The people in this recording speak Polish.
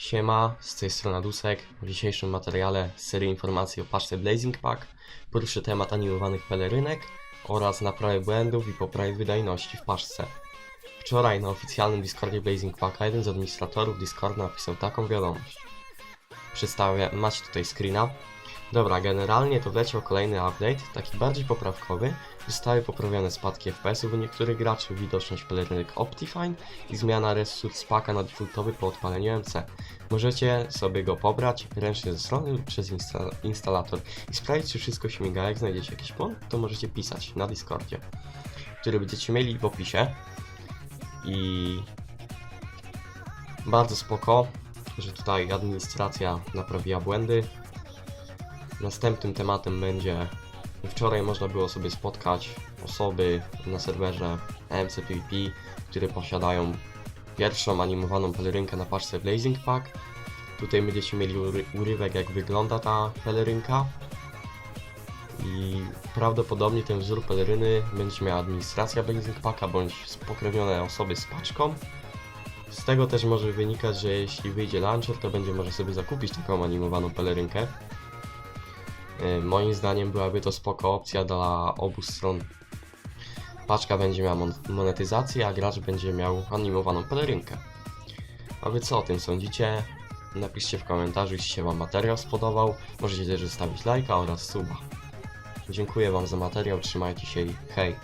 Siema, z tej strony Dusek. W dzisiejszym materiale serii informacji o paczce Blazing Pack poruszę temat animowanych pelerynek oraz naprawy błędów i poprawy wydajności w paczce. Wczoraj na oficjalnym Discordzie Blazing Packa jeden z administratorów Discorda napisał taką wiadomość. Przedstawię, macie tutaj screena. Dobra, generalnie to wleciał kolejny update, taki bardziej poprawkowy. Zostały poprawione spadki FPS-ów u niektórych graczy, widoczność pelerynek Optifine i zmiana resource packa na defaultowy po odpaleniu MC. Możecie sobie go pobrać ręcznie ze strony lub przez insta instalator i sprawdzić, czy wszystko śmiga. Jak znajdziecie jakiś błąd, to możecie pisać na Discordzie, który będziecie mieli w opisie. I bardzo spoko, że tutaj administracja naprawiła błędy. Następnym tematem będzie Wczoraj można było sobie spotkać osoby na serwerze MCPVP, które posiadają pierwszą animowaną pelerynkę na paczce Blazing Pack. Tutaj będziecie mieli ury- urywek jak wygląda ta pelerynka. I prawdopodobnie ten wzór peleryny będzie miała administracja Blazing Packa bądź spokrewnione osoby z paczką. Z tego też może wynikać, że jeśli wyjdzie launcher, to będzie można sobie zakupić taką animowaną pelerynkę. Y, Moim zdaniem byłaby to spoko opcja dla obu stron. Paczka będzie miała mon- monetyzację, a gracz będzie miał animowaną pelerynkę. A wy co o tym sądzicie? Napiszcie w komentarzu, jeśli się wam materiał spodobał. Możecie też zostawić lajka oraz suba. Dziękuję wam za materiał, trzymajcie się i hej!